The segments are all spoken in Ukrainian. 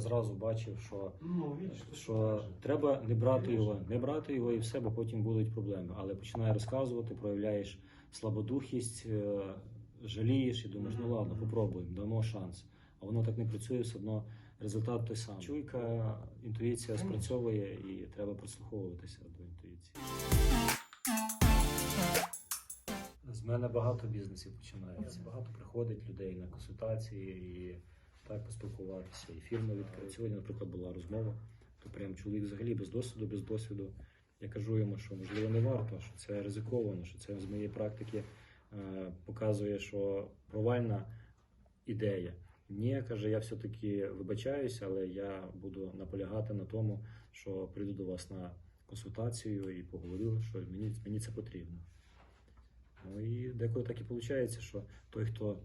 зразу бачив, що, Ну, що треба не брати його, не брати його і все, бо потім будуть проблеми. Але починає розказувати, проявляєш слабодухість, е, жалієш і думаєш, ну ладно, попробуємо, дамо шанс. А воно так не працює, все одно результат той самий. Чуйка, інтуїція спрацьовує і треба прислуховуватися до інтуїції. З мене багато бізнесів починається. Багато приходить людей на консультації і так поспілкуватися. І фірми відкрити. Сьогодні, наприклад, була розмова, то прям чоловік взагалі без досвіду, без досвіду. Я кажу йому, що можливо не варто, що це ризиковано, що це з моєї практики е, показує, що провальна ідея. Ні, каже, я все-таки вибачаюся, але я буду наполягати на тому, що прийду до вас на консультацію і поговорю, що мені, мені це потрібно. Ну і деколи так і виходить, що той, хто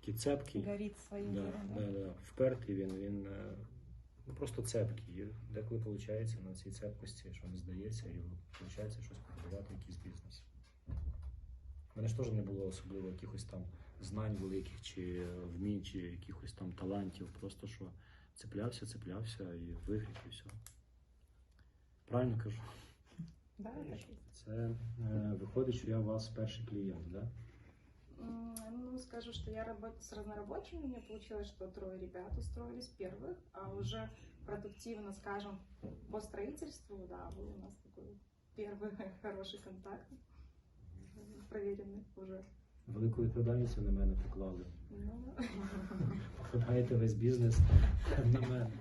такий цепкий, Горит своим да, да, да, впертий, він, він е, ну, просто цепкий. І деколи виходить на цій цепкості, що не здається, і виходить щось побудувати, якийсь бізнес. У мене ж теж не було особливо якихось там знань великих, чи вмінь, чи якихось там талантів. Просто що цеплявся, цеплявся і вигрів, і все. Правильно кажу? Да. Це е, виходить, що я у вас перший клієнт, да? М, Ну, скажу, что я работаю с разнорабочими. У меня получилось, что трое ребят устроились первых, а уже продуктивно, скажем, по строительству, да, был у нас такой первый хороший контакт, проверенный уже. Велику відповідальність на мене поклали. Ну, Покладаєте весь бізнес на мене.